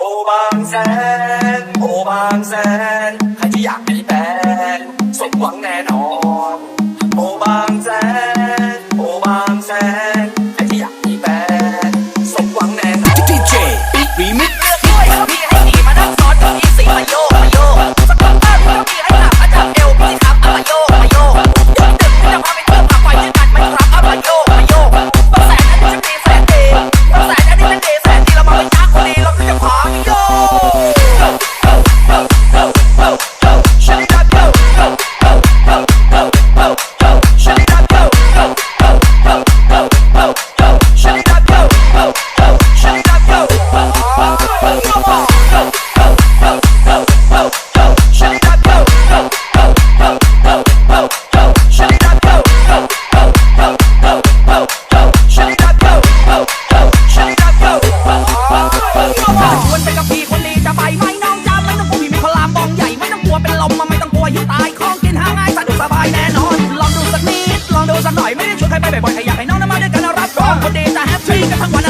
โอบางแสน โอบางแสน ใครที่อยากมีแฟนสมหวังแน่นอน องคนดีจะแฮปปี้กันทั้งวัน